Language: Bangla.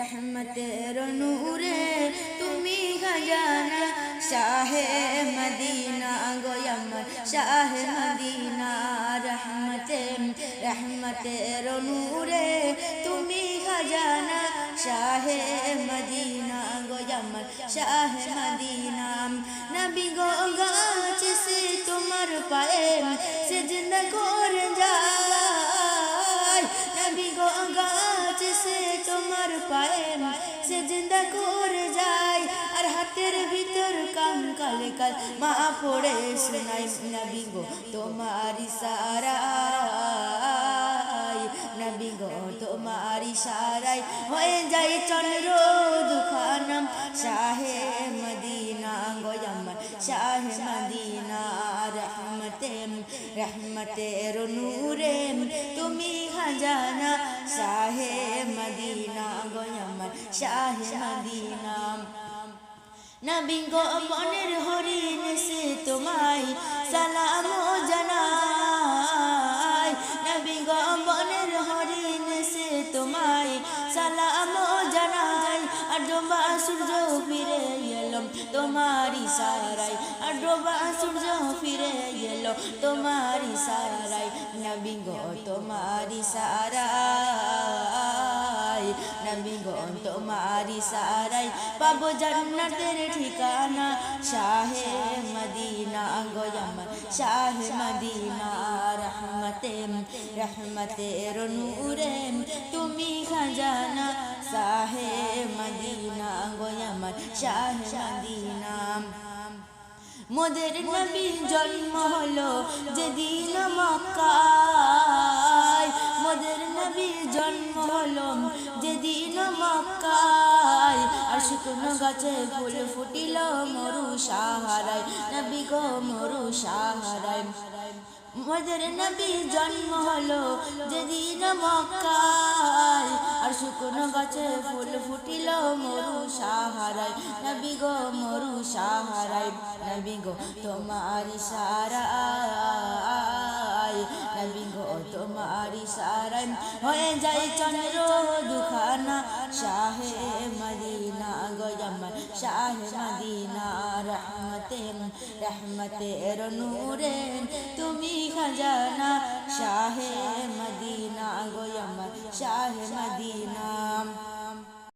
রহমতের নূরে তুমি খাজানা শাহে মদিনা গোয়ামর শাহে মদিনা রহমতে রহমতের নূরে তুমি খাজানা শাহে মদিনা গোয়ামর শাহে মদিনা নবী গো গাছ সে তোমার পায়ে সেজদা করে যায় সেজদা করে যায় আর হাতের ভিতর কাঙ্কাল কাল মা পড়ে শোনাই, নবী গো তোমার ইশারায় নবী গো তোমার ইশারায় হয়ে যায় চন্দ্র দুখানাম শাহে মদিনা গোয়াম্মা শাহে মদিনা রহমতের নূরে তুমি হাজানা শাহে মদিনা গোয়াম্মা শাহে মদিনা। নবী গো মনের হরিণ সে তোমায় সালাম জানাই নবী গো মনের হরিণ সে তোমায় সালাম জানাই আর ডোবা সূর্য ফিরে এলো তোমার ইশারায় আর ডোবা সূর্য ফিরে এলো তোমার ইশারায় নবী গো তোমার ইশারায় নবী গো তোমার ইশারায় পাবো জান্নাতের ঠিকানা, শাহে মদিনা গোয়ামর শাহে মদিনা। রহমতে রহমতের নূরে তুমি শাহে মদিনা গোয়ামর শাহে মদিনা মোদের নবী জন্ম হলো যেদিন মক্কায় মোদের নবী জন্ম হলো যেদিন মক্কায় আর শুকনো গাছে ফুল ফুটিল মরু সাহারায়। নবী গো মরু সাহারায়। মোদের নবী জন্ম হলো যেদিন মক্কায়। আর শুকনো গাছে ফুল ফুটিল মরু সাহারায় নবী গো মরু সাহারায় নবী গো তোমার ইশারায়। গো তোমার ইশারায় হয়ে যায় চন্দ্র দুখানা শাহে মদিনা গোয়াম্মা শাহে মদিনা রহমতে রহমতে নূরে তুমি খাজানা শাহে মদিনা গোয়াম্মা শাহে মদিনা